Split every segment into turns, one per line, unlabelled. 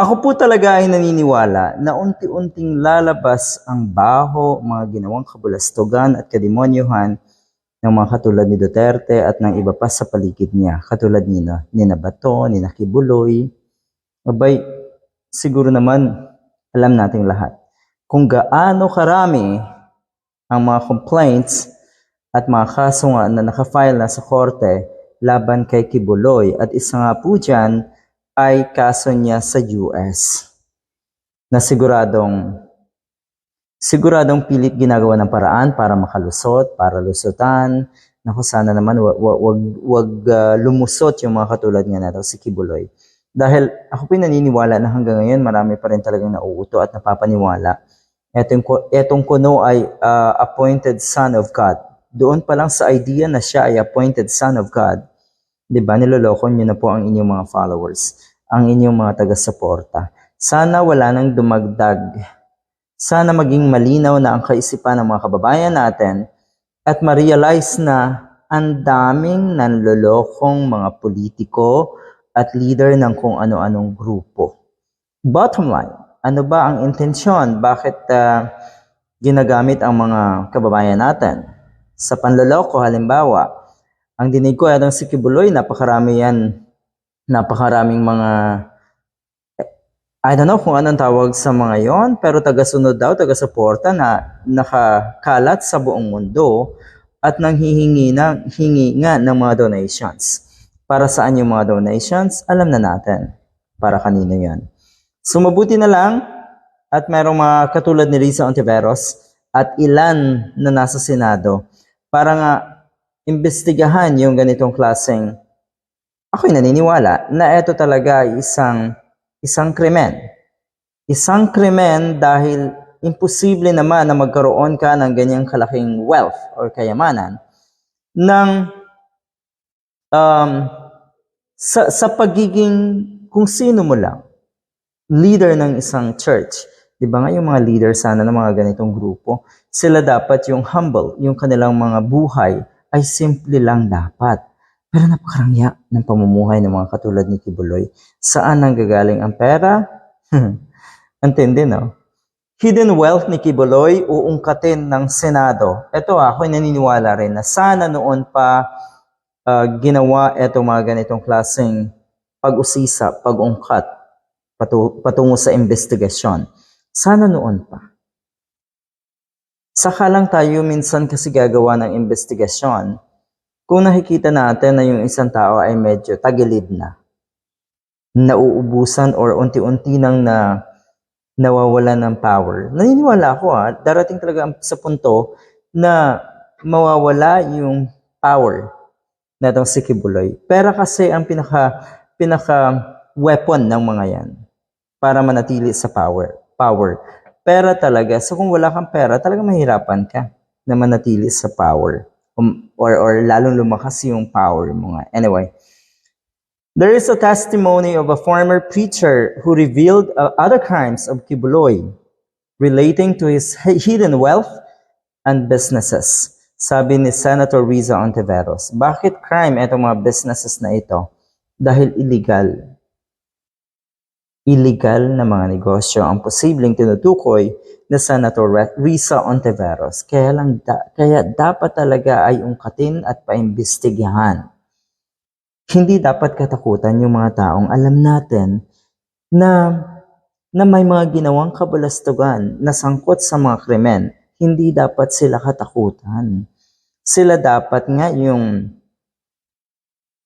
Ako po talaga ay naniniwala na unti-unting lalabas ang baho, mga ginawang kabulastugan at kademonyuhan ng mga katulad ni Duterte at ng iba pa sa paligid niya, katulad ni, na, ni Nabato, ni Nakibuloy. Abay, siguro naman alam nating lahat kung gaano karami ang mga complaints at mga kaso nga na nakafile na sa korte laban kay Kibuloy at isa nga po dyan ay kaso niya sa US na siguradong siguradong pilit ginagawa ng paraan para makalusot, para lusutan. Naku, sana naman wag, wag, wag uh, lumusot yung mga katulad nga na daw si Kibuloy. Dahil ako po naniniwala na hanggang ngayon marami pa rin talagang nauuto at napapaniwala. Etong, etong kuno ay uh, appointed son of God. Doon pa lang sa idea na siya ay appointed son of God, di ba, niloloko niyo na po ang inyong mga followers, ang inyong mga taga-suporta. Sana wala nang dumagdag. Sana maging malinaw na ang kaisipan ng mga kababayan natin at ma-realize na ang daming nanlolokong mga politiko at leader ng kung ano-anong grupo. Bottom line, ano ba ang intensyon? Bakit uh, ginagamit ang mga kababayan natin? Sa panloloko, halimbawa, ang dinig ko ay si Kibuloy, napakarami yan, napakaraming mga, I don't know kung anong tawag sa mga yon, pero taga-sunod daw, taga-suporta na nakakalat sa buong mundo at nang hihingi, na, hingi nga ng mga donations. Para saan yung mga donations? Alam na natin. Para kanino yan. Sumabuti na lang at merong mga katulad ni Risa Ontiveros at ilan na nasa Senado para nga imbestigahan yung ganitong klaseng ako'y naniniwala na ito talaga isang isang krimen. Isang krimen dahil imposible naman na magkaroon ka ng ganyang kalaking wealth or kayamanan ng um, sa, sa pagiging kung sino mo lang leader ng isang church. Di ba nga yung mga leader sana ng mga ganitong grupo, sila dapat yung humble, yung kanilang mga buhay ay simple lang dapat. Pero napakarangya ng pamumuhay ng mga katulad ni Kibuloy. Saan nang gagaling ang pera? Antindi, no? Hidden wealth ni Kibuloy uungkatin ng Senado. Ito ako naniniwala rin na sana noon pa uh, ginawa itong mga ganitong klaseng pag-usisa, pag-ungkat patungo sa investigasyon. Sana noon pa. Saka lang tayo minsan kasi gagawa ng investigasyon kung nakikita natin na yung isang tao ay medyo tagilid na. Nauubusan or unti-unti nang na nawawala ng power. Naniniwala ako ha, darating talaga sa punto na mawawala yung power na itong si Kibuloy. Pera kasi ang pinaka, pinaka weapon ng mga yan para manatili sa power. Power. Pera talaga. So kung wala kang pera, talaga mahirapan ka na manatili sa power. Um, or, or lalong lumakas yung power mo nga. Anyway, there is a testimony of a former preacher who revealed uh, other crimes of Kibuloy relating to his hidden wealth and businesses. Sabi ni Senator Riza Ontiveros, bakit crime itong mga businesses na ito? Dahil illegal illegal na mga negosyo ang posibleng tinutukoy na Senator Risa Ontiveros. Kaya, lang da, kaya dapat talaga ay ungkatin at paimbestigahan. Hindi dapat katakutan yung mga taong alam natin na, na may mga ginawang kabalastugan na sangkot sa mga krimen. Hindi dapat sila katakutan. Sila dapat nga yung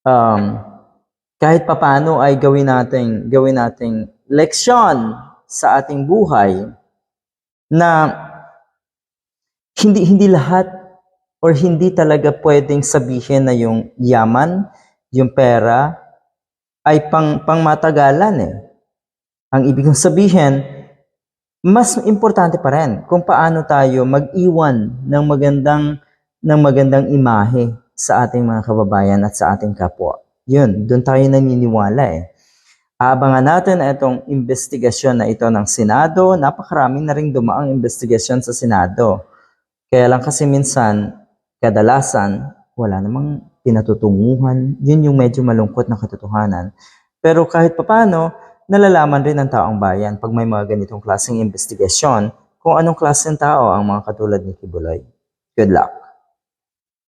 um, kahit papano ay gawin nating gawin nating leksyon sa ating buhay na hindi hindi lahat or hindi talaga pwedeng sabihin na yung yaman, yung pera ay pang pangmatagalan eh. Ang ibig kong sabihin, mas importante pa rin kung paano tayo mag-iwan ng magandang ng magandang imahe sa ating mga kababayan at sa ating kapwa. Yun, doon tayo naniniwala eh. Abangan natin itong investigasyon na ito ng Senado. Napakarami na rin dumaang investigasyon sa Senado. Kaya lang kasi minsan, kadalasan, wala namang pinatutunguhan. Yun yung medyo malungkot na katotohanan. Pero kahit papano, nalalaman rin ng taong bayan pag may mga ganitong klaseng investigasyon kung anong klaseng tao ang mga katulad ni Kibuloy. Good luck!